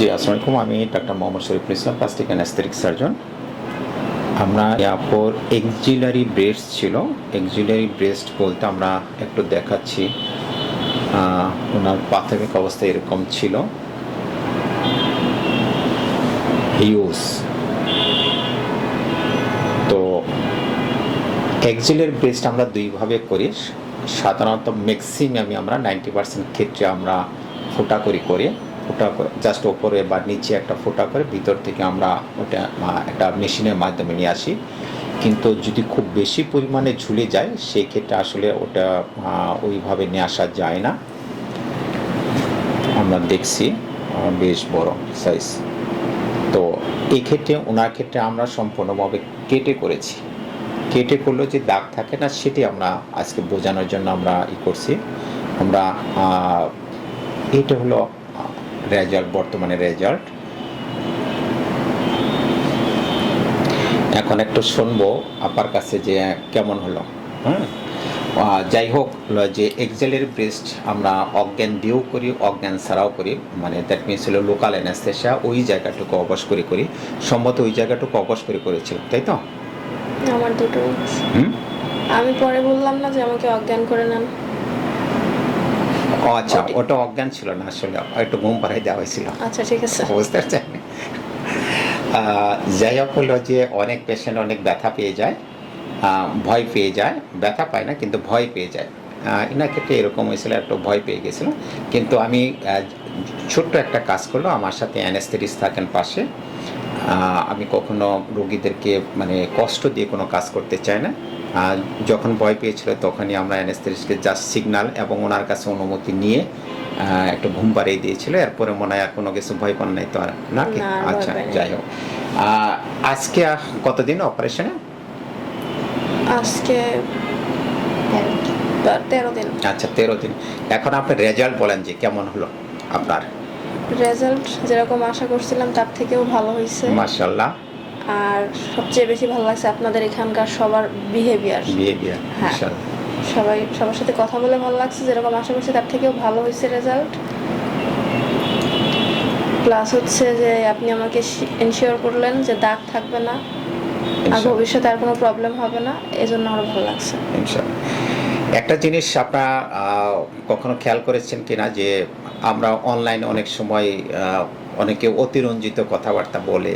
জি আসসালামু আমি doctor Mohammad Shariful Islam plastic and aesthetic surgeon. আমরা ইয়াপর এক্সিলারি ব্রেস্ট ছিল। এক্সিলারি ব্রেস্ট বলতে আমরা একটু দেখাচ্ছি। ওনার প্রাথমিক অবস্থা এরকম ছিল। হিউজ তো এক্সিলের ব্রেস্ট আমরা দুইভাবে করি। সাধারণত ম্যাক্সিমামে আমরা নাইনটি পার্সেন্ট ক্ষেত্রে আমরা ফোটা করি করে। ফোটা করে জাস্ট ওপরে বা নিচে একটা ফোটা করে ভিতর থেকে আমরা ওটা একটা মেশিনের মাধ্যমে নিয়ে আসি। কিন্তু যদি খুব বেশি পরিমাণে ঝুলে যায় সেই ক্ষেত্রে আসলে ওটা ওইভাবে নিয়ে আসা যায় না। আমরা দেখছি বেশ বড় সাইজ তো এক্ষেত্রে, ওনার ক্ষেত্রে আমরা সম্পূর্ণভাবে কেটে করেছি। কেটে করলেও যে দাগ থাকে না, সেটি আমরা আজকে বোঝানোর জন্য আমরা ই করছি। আমরা এটা হলো রেজাল্ট বর্তমানে রেজাল্ট এখন একটু শুনব আপার কাছে যে কেমন হলো হ্যাঁ? যাই হোক যে এক্সেলের ব্রেস্ট আমরা অজ্ঞান দিয়েও করি অজ্ঞান ছাড়াও করি। মানে দ্যাট মিনস হলো লোকাল অ্যানাস্থেশিয়া ওই জায়গাটুকু অবশ করে করি। সম্ভবত ওই জায়গাটুকু অবশ করে করেছিল তাই তো? আমার দুটো আমি পরে বললাম না যে আমাকে অজ্ঞান করে নেন। ও আচ্ছা ওটা অজ্ঞান ছিল না আসলে একটু ঘুম পাড়াই দেওয়া হয়েছিল। আচ্ছা ঠিক আছে। বুঝতে পারছেন? যাই হোক হলো যে অনেক পেশেন্ট অনেক ব্যথা পেয়ে যায়। ভয় পেয়ে যায়। ব্যথা পায় না কিন্তু ভয় পেয়ে যায়। এনার ক্ষেত্রে এরকম হয়েছিল একটু ভয় পেয়ে গেছিল। কিন্তু আমি ছোট্ট একটা কাজ করল আমার সাথে অ্যানেস্থেটিস থাকেন পাশে। আমি কখনো রোগীদেরকে মানে কষ্ট দিয়ে কোনো কাজ করতে চাই না। আর যখন ভয় পেয়েছিল তখনই আমরা অ্যানেস্থেটিসকে জাস্ট সিগনাল এবং ওনার কাছে অনুমতি নিয়ে একটু ঘুম পাড়িয়ে দিয়েছিল। এরপরে মনে হয় আর কোনো কিছু ভয় পান নাই তো আর নাকি আচ্ছা যাই হোক। আজকে কতদিন অপারেশনে? আজকে তেরো দিন। আচ্ছা তেরো দিন। এখন আপনি রেজাল্ট বলেন যে কেমন হলো আপনার? রেজাল্ট যেরকম আশা করছিলাম তার থেকেও ভালো হয়েছে। মার্শাল্লাহ আর সবচেয়ে বেশি ভালো লাগছে আপনাদের এখানকার সবার বিহেভিয়ার বিহেভিয়ার হ্যাঁ। সবাই সবার সাথে কথা বলে ভালো লাগছে যেরকম আশা করছি তার থেকেও ভালো হয়েছে রেজাল্ট প্লাস হচ্ছে যে আপনি আমাকে এনশিওর করলেন যে দাগ থাকবে না আর ভবিষ্যতে আর কোনো প্রবলেম হবে না এজন্য আরও ভালো লাগছে। ইনশাআল্লাহ। একটা জিনিস আপনারা কখনো খেয়াল করেছেন কিনা যে আমরা অনলাইনে অনেক সময় অনেকে অতিরঞ্জিত কথাবার্তা বলে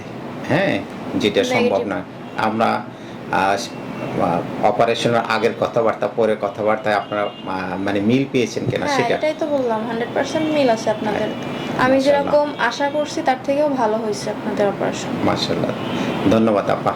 হ্যাঁ? যেটা সম্ভব. না। আমরা অপারেশনের আগের কথাবার্তা পরে কথাবার্তায় আপনারা মানে মিল পেয়েছেন কিনা হ্যাঁ সেটা? এটাই তো বললাম হান্ড্রেড পার্সেন্ট মিল আছে আপনাদের। আমি যেরকম আশা করছি তার থেকেও ভালো হয়েছে আপনাদের অপারেশন মার্শাল্লাহ ধন্যবাদ আপা।